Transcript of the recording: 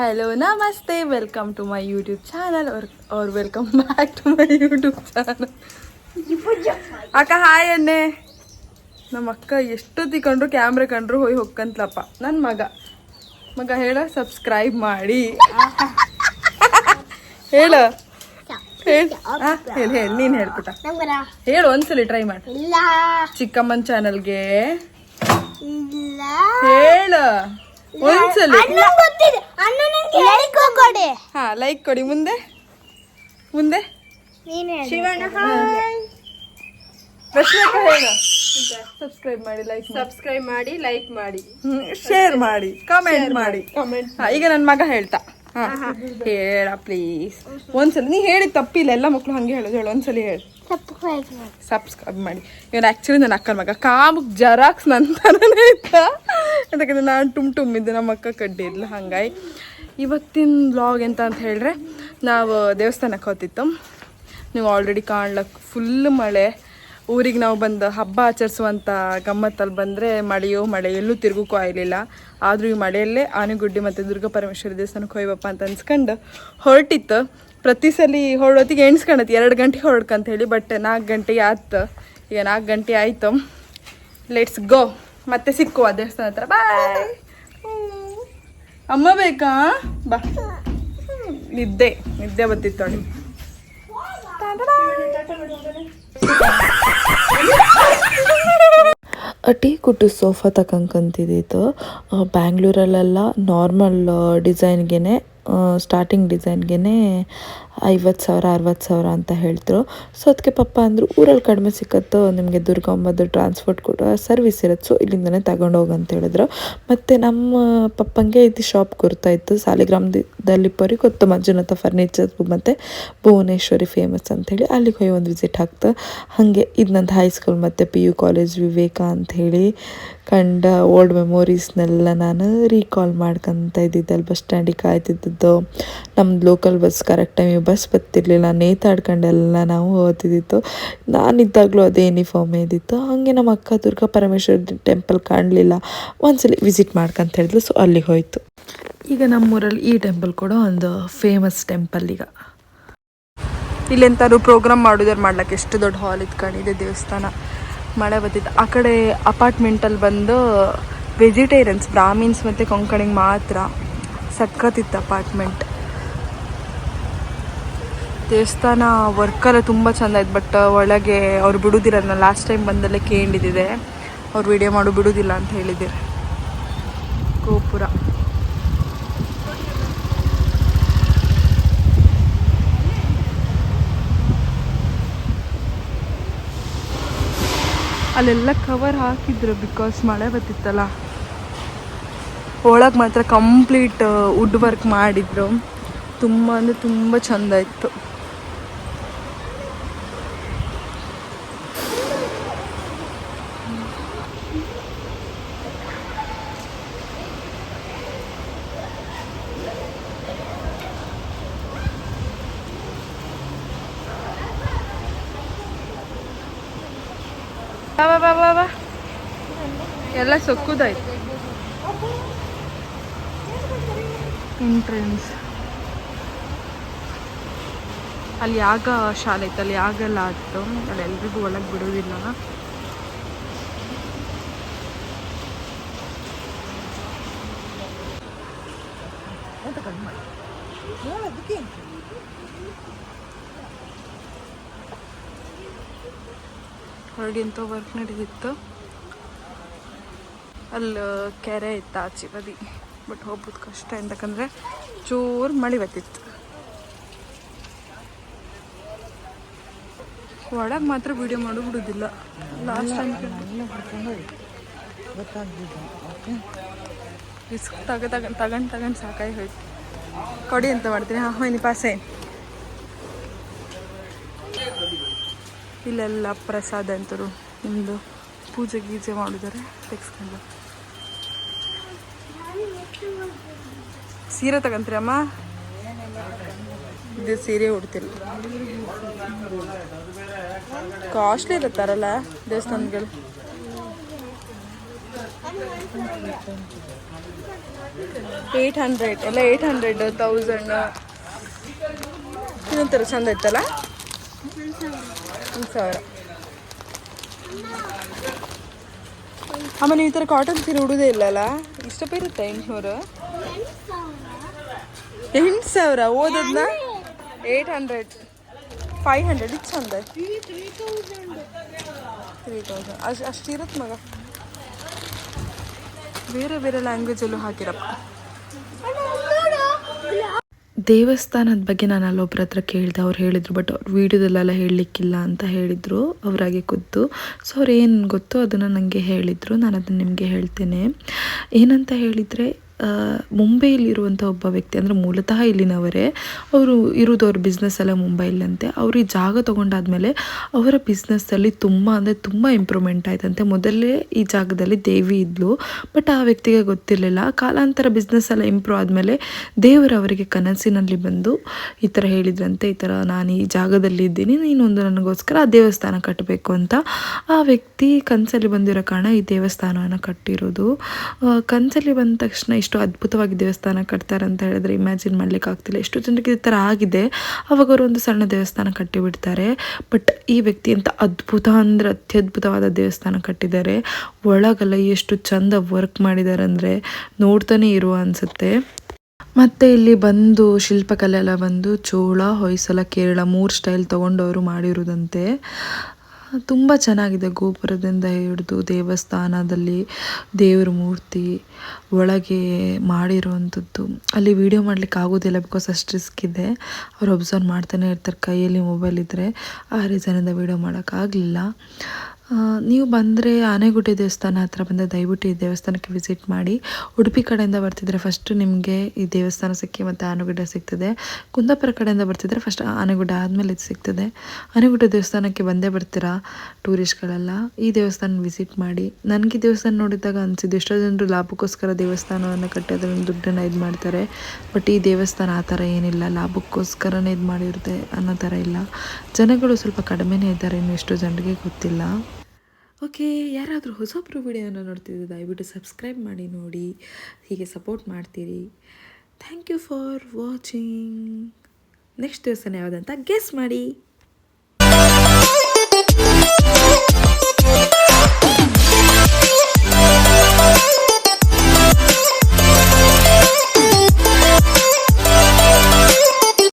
Hello ನಮಸ್ತೆ welcome to my YouTube channel ಅವ್ರ ಅವ್ರು welcome back to my YouTube channel ಅಕ್ಕ ಹಾಯ್ ಅನ್ನೆ ನಮ್ಮ ಅಕ್ಕ ಎಷ್ಟು ತಿಕೊಂಡ್ರು ಕ್ಯಾಮ್ರಾ ಕಂಡ್ರು ಹೋಗಿ ಹೊಕ್ಕಂತ್ಲಪ್ಪ ನನ್ನ ಮಗ. ಮಗ ಹೇಳ ಸಬ್ಸ್ಕ್ರೈಬ್ ಮಾಡಿ. ಹೇಳ. ಹೇಳ. ಹೇಳಿ ಹೇಳಿ. ನೀನು ಹೇಳ್ಬಿಟ್ಟ. ಹೇಳು ಒಂದ್ಸಲಿ ಟ್ರೈ ಮಾಡಿ. ಚಿಕ್ಕಮ್ಮನ ಚಾನಲ್ಗೆ ಹೇಳ. ಒಂದ್ಸಲಿ. ಲೈಕ್ ಕೊಡಿ. ಹಾ ಲೈಕ್ ಕೊಡಿ. ಮುಂದೆ? ಮುಂದೆ? ಶಿವಣ್ಣ ಸಬ್ಸ್ಕ್ರೈಬ್ ಮಾಡಿ ಲೈಕ್ ಸಬ್ಸ್ಕ್ರೈಬ್ ಮಾಡಿ ಲೈಕ್ ಮಾಡಿ. ಶೇರ್ ಮಾಡಿ ಕಮೆಂಟ್ ಮಾಡಿ ಕಮೆಂಟ್ ಈಗ ನನ್ನ ಮಗ ಹೇಳ್ತಾ. ಹೇಳ ಪ್ಲೀಸ್ ಒಂದ್ಸಲ, ನೀ ಹೇಳಿ ತಪ್ಪಿಲ್ಲ, ಎಲ್ಲ ಮಕ್ಕಳು ಹಂಗೆ ಹೇಳೋದು, ಹೇಳು, ಒಂದ್ಸಲಿ ಹೇಳಿ. ಸಬ್ಸ್ಕ್ರೈಬ್ ಮಾಡಿ. ಇವನು ಆ್ಯಕ್ಚುಲಿ ನನ್ನ ಅಕ್ಕನ ಮಗ. ಕಾಮಕ್ ಜರಾಕ್ಸ್ ನಂತರನೇ ಇತ್ತ ಯಾಕಂದ್ರೆ ನಾನು ಟುಮ್ ಟುಮ್ ಇದ್ದೆ ನಮ್ಮ ಅಕ್ಕ ಕಡ್ಡಿ ಇದ್ಲು, ಹಂಗಾಗಿ. ಇವತ್ತಿನ ಬ್ಲಾಗ್ ಎಂತ ಅಂತ ಹೇಳಿದ್ರೆ, ನಾವು ದೇವಸ್ಥಾನಕ್ಕೆ ಹೋತಿತ್ತು ನೀವು ಆಲ್ರೆಡಿ ಕಾಣ್ಲಕ್ಕೆ ಫುಲ್ ಮಳೆ. ಊರಿಗೆ ನಾವು ಬಂದು ಹಬ್ಬ ಆಚರಿಸುವಂಥ ಗಮ್ಮತ್ತಲ್ಲಿ ಬಂದರೆ ಮಳೆಯೋ ಮಳೆ ಎಲ್ಲೂ ತಿರುಗಕ್ಕೂ ಆಗಲಿಲ್ಲ. ಆದರೂ ಈ ಮಳೆಯಲ್ಲೇ ಆನೆಗುಡ್ಡಿ ಮತ್ತು ದುರ್ಗಾ ಪರಮೇಶ್ವರಿ ದೇವಸ್ಥಾನಕ್ಕೆ ಹೋಯ್ವಪ್ಪ ಅಂತ ಅನ್ಸ್ಕೊಂಡು ಹೊರಟಿತ್ತು. ಪ್ರತಿ ಸಲ ಹೊರಡೋತ್ತಿಗೆ ಎಣ್ಸ್ಕೊಳತಿ ಎರಡು ಗಂಟೆ ಹೊರಡ್ಕಂತ ಹೇಳಿ ಬಟ್ ನಾಲ್ಕು ಗಂಟೆಗೆ ಆಯ್ತು. ಈಗ ನಾಲ್ಕು ಗಂಟೆ ಆಯಿತು. ಲೆಟ್ಸ್ ಗೋ ಮತ್ತೆ ಸಿಕ್ಕುವ ದೇವಸ್ಥಾನ ಹತ್ರ. ಬಾಯ್ ಅಮ್ಮ ಬೇಕಾ? ಬಾ. ನಿದ್ದೆ ನಿದ್ದೆ ಬತ್ತಿತ್ತು ಟೀ ಕುಟ್ಟು ಸೋಫಾ ತಗೊಂಕಂತಿದ್ದಿತ್ತು ಬ್ಯಾಂಗ್ಳೂರಲ್ಲೆಲ್ಲ ನಾರ್ಮಲ್ ಡಿಸೈನ್ಗೆ ಸ್ಟಾರ್ಟಿಂಗ್ ಡಿಸೈನ್ಗೆ ಐವತ್ತು ಸಾವಿರ, ಅರವತ್ತು ಸಾವಿರ ಅಂತ ಹೇಳ್ತರು ಸೊ ಅದಕ್ಕೆ ಪಪ್ಪ ಅಂದರು, ಊರಲ್ಲಿ ಕಡಿಮೆ ಸಿಕ್ಕತ್ತು ನಿಮಗೆ ದುರ್ಗಮ್ಮದು ಟ್ರಾನ್ಸ್ಪೋರ್ಟ್ ಕೂಡ ಸರ್ವಿಸ್ ಇರುತ್ತೆ. ಸೊ ಇಲ್ಲಿಂದನೇ ತಗೊಂಡೋಗಿ ಅಂತ ಹೇಳಿದ್ರು. ಮತ್ತು ನಮ್ಮ ಪಪ್ಪಂಗೆ ಇದು ಶಾಪ್ ಗುರ್ತಾಯಿತ್ತು ಸಾಲಿಗ್ರಾಮದಲ್ಲಿ ಪರಿ ಗೊತ್ತು ಮಂಜುನಾಥ ಫರ್ನಿಚರ್ ಮತ್ತು ಭುವನೇಶ್ವರಿ ಫೇಮಸ್ ಅಂಥೇಳಿ ಅಲ್ಲಿಗೆ ಹೋಗಿ ಒಂದು ವಿಸಿಟ್ ಹಾಕ್ತು. ಹಾಗೆ ಇದು ನಂದು ಹೈಸ್ಕೂಲ್ ಮತ್ತು ಪಿ ಯು ಕಾಲೇಜ್ ವಿವೇಕ ಅಂಥೇಳಿ ಕಂಡ ಓಲ್ಡ್ ಮೆಮೊರೀಸ್ನೆಲ್ಲ ನಾನು ರೀಕಾಲ್ ಮಾಡ್ಕೊತ ಇದ್ದಿದ್ದೆ. ಅಲ್ಲಿ ಬಸ್ ಸ್ಟ್ಯಾಂಡಿಗೆ ಕಾಯ್ತಿದ್ದದ್ದು. ನಮ್ಮದು ಲೋಕಲ್ ಬಸ್ ಕರೆಕ್ಟ್ ಟೈಮಿಗೆ ಬಸ್ ಬರ್ತಿರ್ಲಿಲ್ಲ ನೇತಾಡ್ಕೊಂಡೆಲ್ಲ ನಾವು ಓದಿದ್ದಿತ್ತು ನಾನಿದ್ದಾಗಲೂ ಅದೇ ಯೂನಿಫಾರ್ಮ್ ಇದ್ದಿತ್ತು. ಹಾಗೆ ನಮ್ಮ ಅಕ್ಕ ದುರ್ಗಾ ಪರಮೇಶ್ವರ ಟೆಂಪಲ್ ಕಾಣಲಿಲ್ಲ. ಒಂದ್ಸಲಿ ವಿಸಿಟ್ ಮಾಡ್ಕಂತ ಹೇಳಿದ್ರು ಸೊ ಅಲ್ಲಿಗೆ ಹೋಯಿತು. ಈಗ ನಮ್ಮೂರಲ್ಲಿ ಈ ಟೆಂಪಲ್ ಕೂಡ ಒಂದು ಫೇಮಸ್ ಟೆಂಪಲ್ ಈಗ. ಇಲ್ಲೆಂತಾದ್ರು ಪ್ರೋಗ್ರಾಮ್ ಮಾಡೋದಾರು ಮಾಡ್ಲಿಕ್ಕೆ ಎಷ್ಟು ದೊಡ್ಡ ಹಾಲ್ ಇದ್ಕೊಂಡಿದೆ ದೇವಸ್ಥಾನ. ಮಳೆ ಬರ್ತಿತ್ತು ಆ ಕಡೆ ಅಪಾರ್ಟ್ಮೆಂಟಲ್ಲಿ ಬಂದು ವೆಜಿಟೇರಿಯನ್ಸ್ ಬ್ರಾಹ್ಮಿನ್ಸ್ ಮತ್ತು ಕೊಂಕಣಿಗೆ ಮಾತ್ರ ಸಕ್ಕತ್ತಿತ್ತು ಅಪಾರ್ಟ್ಮೆಂಟ್ ದೇವಸ್ಥಾನ ವರ್ಕೆಲ್ಲ ತುಂಬ ಚೆಂದ ಇತ್ತು ಬಟ್ ಒಳಗೆ ಅವ್ರು ಬಿಡುದಿಲ್ಲ ನಾನು ಲಾಸ್ಟ್ ಟೈಮ್ ಬಂದಲ್ಲೇ ಕೇಳಿದ್ದಿದೆ ಅವ್ರು ವಿಡಿಯೋ ಮಾಡು ಬಿಡುವುದಿಲ್ಲ ಅಂತ ಹೇಳಿದ್ದೀರಿ ಗೋಪುರ. ಅಲ್ಲೆಲ್ಲ ಕವರ್ ಹಾಕಿದ್ರು ಬಿಕಾಸ್ ಮಳೆ ಬರ್ತಿತ್ತಲ್ಲ. ಒಳಗೆ ಮಾತ್ರ ಕಂಪ್ಲೀಟ್ ವುಡ್ ವರ್ಕ್ ಮಾಡಿದ್ರು. ತುಂಬ ಅಂದರೆ ತುಂಬ ಚಂದ ಇತ್ತು. ಬಾ ಬಾ ಬಾ ಎಲ್ಲ ಸೊಕ್ಕುದಾಯ್ತು. ಎಂಟ್ರೆನ್ಸ್ ಅಲ್ಲಿ ಯಾಗ ಶಾಲೆ ಇತ್ತು, ಅಲ್ಲಿ ಯಾಗೆಲ್ಲ ಆಯ್ತು? ಅಲ್ಲಿ ಎಲ್ರಿಗೂ ಒಳಗೆ ಬಿಡೋದಿಲ್ಲ. ಹೊರಗೆ ಅಂತ ವರ್ಕ್ ನಡೀತಿತ್ತು. ಅಲ್ಲಿ ಕೆರೆ ಇತ್ತು ಆಚೆ ಬದಿ. ಬಟ್ ಹೋಗ್ಬೋದು ಕಷ್ಟ. ಎಂತಕಂದ್ರೆ ಚೂರು ಮಳೆ ಬತ್ತಿತ್ತು ಒಳಗೆ ಮಾತ್ರ ವಿಡಿಯೋ ಮಾಡು ಬಿಡುದಿಲ್ಲ. ಲಾಸ್ಟ್ ಟೈಮ್ ರಿಸ್ಕ್ ತಗ ತಗೊಂಡು ತಗೊಂಡು ತಗೊಂಡು ಸಾಕಾಗಿ ಹೋಯ್ತು. ಕೊಡಿ ಅಂತ ಮಾಡ್ತೀನಿ. ಹಾಂ ಹೋಯ್ನಿ ಪಾಸೆ ಇಲ್ಲೆಲ್ಲ ಪ್ರಸಾದ ಅಂತರು ನಿಮ್ಮದು ಪೂಜೆ ಗೀಜೆ ಮಾಡಿದ್ದಾರೆ ತೆಗ್ಸ್ಕೊಂಡು. ಸೀರೆ ತಗಂತ್ರಿ ಅಮ್ಮ? ಇದು ಸೀರೆ ಉಡ್ತಿಲ್ಲ. ಕಾಸ್ಟ್ಲಿ ಇರುತ್ತಾರಲ್ಲ ದೇವಸ್ಥಾನಗಳು. ಏಯ್ಟ್ ಹಂಡ್ರೆಡ್ ಎಲ್ಲ ಏಯ್ಟ್ ಹಂಡ್ರೆಡ್ ತೌಸಂಡ್ ಇದೊಂಥರ ಚಂದ ಇತ್ತಲ್ಲ? ಒಂದು ಸಾವಿರ. ಆಮೇಲೆ ಈ ಥರ ಕಾಟನ್ ಸೀರೆ ಉಡುವುದೇ ಇಲ್ಲಲ್ಲ? ಇಷ್ಟಪ್ಪ ಇರುತ್ತೆ ಎಂಟುನೂರು? ಎಂಟು ಸಾವಿರ? ಓದದ್ನ? Eight hundred. Five hundred it's hundred three thousand ಅಷ್ಟು ಅಷ್ಟು ಇರುತ್ತೆ ಮಗ. ಬೇರೆ ಬೇರೆ ಲ್ಯಾಂಗ್ವೇಜಲ್ಲೂ ಹಾಕಿರಪ್ಪ. ದೇವಸ್ಥಾನದ ಬಗ್ಗೆ ನಾನು ಅಲ್ಲೊಬ್ರ ಹತ್ರ ಕೇಳಿದೆ, ಅವ್ರು ಹೇಳಿದರು ಬಟ್ ಅವ್ರು ವೀಡಿಯೋದಲ್ಲೆಲ್ಲ ಹೇಳಲಿಕ್ಕಿಲ್ಲ ಅಂತ ಹೇಳಿದರು, ಅವರಾಗೆ ಖುದ್ದು ಸೊ ಅವ್ರು ಏನು ಗೊತ್ತು ಅದನ್ನು ನನಗೆ ಹೇಳಿದರು ನಾನು ಅದನ್ನು ನಿಮಗೆ ಹೇಳ್ತೇನೆ. ಏನಂತ ಹೇಳಿದರೆ ಮುಂಬೈಲಿರುವಂಥ ಒಬ್ಬ ವ್ಯಕ್ತಿ, ಅಂದರೆ ಮೂಲತಃ ಇಲ್ಲಿನವರೇ, ಅವರು ಇರೋದು ಅವ್ರ ಬಿಸ್ನೆಸ್ ಎಲ್ಲ ಮುಂಬೈಲಂತೆ. ಅವರು ಈ ಜಾಗ ತೊಗೊಂಡಾದ್ಮೇಲೆ ಅವರ ಬಿಸ್ನೆಸ್ಸಲ್ಲಿ ತುಂಬ, ಅಂದರೆ ತುಂಬ ಇಂಪ್ರೂವ್ಮೆಂಟ್ ಆಯ್ತಂತೆ. ಮೊದಲೇ ಈ ಜಾಗದಲ್ಲಿ ದೇವಿ ಇದ್ಲು ಬಟ್ ಆ ವ್ಯಕ್ತಿಗೆ ಗೊತ್ತಿರಲಿಲ್ಲ. ಕಾಲಾಂತರ ಬಿಸ್ನೆಸ್ ಎಲ್ಲ ಇಂಪ್ರೂವ್ ಆದಮೇಲೆ ದೇವರು ಅವರಿಗೆ ಕನಸಿನಲ್ಲಿ ಬಂದು ಈ ಥರ ಹೇಳಿದ್ರಂತೆ, ಈ ಥರ ನಾನು ಈ ಜಾಗದಲ್ಲಿ ಇದ್ದೀನಿ ನೀನೊಂದು ನನಗೋಸ್ಕರ ಆ ದೇವಸ್ಥಾನ ಕಟ್ಟಬೇಕು ಅಂತ. ಆ ವ್ಯಕ್ತಿ ಕನಸಲ್ಲಿ ಬಂದಿರೋ ಕಾರಣ ಈ ದೇವಸ್ಥಾನವನ್ನು ಕಟ್ಟಿರೋದು. ಕನಸಲ್ಲಿ ಬಂದ ತಕ್ಷಣ ಅದ್ಭುತವಾಗಿ ದೇವಸ್ಥಾನ ಕಟ್ತಾರೆ ಅಂತ ಹೇಳಿದ್ರೆ ಇಮ್ಯಾಜಿನ್ ಮಾಡ್ಲಿಕ್ಕೆ ಆಗ್ತಿಲ್ಲ. ಎಷ್ಟು ಜನಕ್ಕೆ ಈ ಥರ ಆಗಿದೆ. ಅವಾಗ ಅವರು ಒಂದು ಸಣ್ಣ ದೇವಸ್ಥಾನ ಕಟ್ಟಿಬಿಡ್ತಾರೆ. ಬಟ್ ಈ ವ್ಯಕ್ತಿ ಅಂತ ಅದ್ಭುತ ಅಂದರೆ ಅತ್ಯದ್ಭುತವಾದ ದೇವಸ್ಥಾನ ಕಟ್ಟಿದ್ದಾರೆ. ಒಳಗೆಲ್ಲ ಎಷ್ಟು ಚಂದ ವರ್ಕ್ ಮಾಡಿದ್ದಾರೆ ಅಂದರೆ ನೋಡ್ತಾನೆ ಇರುವ ಅನಿಸುತ್ತೆ. ಮತ್ತು ಇಲ್ಲಿ ಬಂದು ಶಿಲ್ಪಕಲೆ ಎಲ್ಲ ಬಂದು ಚೋಳ ಹೊಯ್ಸಲ ಕೇರಳ ಮೂರು ಸ್ಟೈಲ್ ತೊಗೊಂಡು ಅವರು ಮಾಡಿರೋದಂತೆ. ತುಂಬ ಚೆನ್ನಾಗಿದೆ ಗೋಪುರದಿಂದ ಹಿಡಿದು ದೇವಸ್ಥಾನದಲ್ಲಿ ದೇವ್ರ ಮೂರ್ತಿ ಒಳಗೆ ಮಾಡಿರುವಂಥದ್ದು. ಅಲ್ಲಿ ವೀಡಿಯೋ ಮಾಡ್ಲಿಕ್ಕೆ ಆಗೋದಿಲ್ಲ ಬಿಕಾಸ್ ಅಷ್ಟು ರಿಸ್ಕ್ ಇದೆ. ಅವ್ರು ಒಬ್ಸರ್ವ್ ಮಾಡ್ತಾನೆ ಇರ್ತಾರೆ, ಕೈಯಲ್ಲಿ ಮೊಬೈಲ್ ಇದ್ದರೆ ಆ ರೀಸನಿಂದ ವಿಡಿಯೋ ಮಾಡೋಕ್ಕಾಗಲಿಲ್ಲ ನೀವು ಬಂದರೆ ಆನೆಗುಡ್ಡೆ ದೇವಸ್ಥಾನ ಹತ್ರ ಬಂದರೆ ದಯವಿಟ್ಟು ಈ ದೇವಸ್ಥಾನಕ್ಕೆ ವಿಸಿಟ್ ಮಾಡಿ. ಉಡುಪಿ ಕಡೆಯಿಂದ ಬರ್ತಿದ್ರೆ ಫಸ್ಟು ನಿಮಗೆ ಈ ದೇವಸ್ಥಾನ ಸಿಕ್ಕಿ ಮತ್ತು ಆನೆಗುಡ್ಡ ಸಿಗ್ತದೆ. ಕುಂದಾಪುರ ಕಡೆಯಿಂದ ಬರ್ತಿದ್ರೆ ಫಸ್ಟ್ ಆನೆಗುಡ್ಡ ಆದಮೇಲೆ ಇದು ಸಿಗ್ತದೆ. ಆನೆಗುಡ್ಡೆ ದೇವಸ್ಥಾನಕ್ಕೆ ಬಂದೇ ಬರ್ತೀರಾ ಟೂರಿಸ್ಟ್ಗಳೆಲ್ಲ ಈ ದೇವಸ್ಥಾನ ವಿಸಿಟ್ ಮಾಡಿ. ನನಗೆ ದೇವಸ್ಥಾನ ನೋಡಿದಾಗ ಅನಿಸಿದ್ದು ಎಷ್ಟೋ ಜನರು ಲಾಭಕ್ಕೋಸ್ಕರ ದೇವಸ್ಥಾನವನ್ನು ಕಟ್ಟಿ ಅದರಲ್ಲಿ ದುಡ್ಡನ್ನು ಇದು ಮಾಡ್ತಾರೆ. ಬಟ್ ಈ ದೇವಸ್ಥಾನ ಆ ಥರ ಏನಿಲ್ಲ. ಲಾಭಕ್ಕೋಸ್ಕರನೇ ಇದು ಮಾಡಿರುತ್ತೆ ಅನ್ನೋ ಥರ ಇಲ್ಲ. ಜನಗಳು ಸ್ವಲ್ಪ ಕಡಿಮೆನೇ ಇದ್ದಾರೆ. ಇನ್ನು ಎಷ್ಟೋ ಜನರಿಗೆ ಗೊತ್ತಿಲ್ಲ. ಓಕೆ, ಯಾರಾದರೂ ಹೊಸೊಬ್ಬರು ವಿಡಿಯೋನ ನೋಡ್ತಿದ್ದು ದಯವಿಟ್ಟು ಸಬ್ಸ್ಕ್ರೈಬ್ ಮಾಡಿ ನೋಡಿ. ಹೀಗೆ ಸಪೋರ್ಟ್ ಮಾಡ್ತೀರಿ. Thank you for watching. Next ದಿವಸನೇ ಯಾವುದಂತ ಗೆಸ್ ಮಾಡಿ.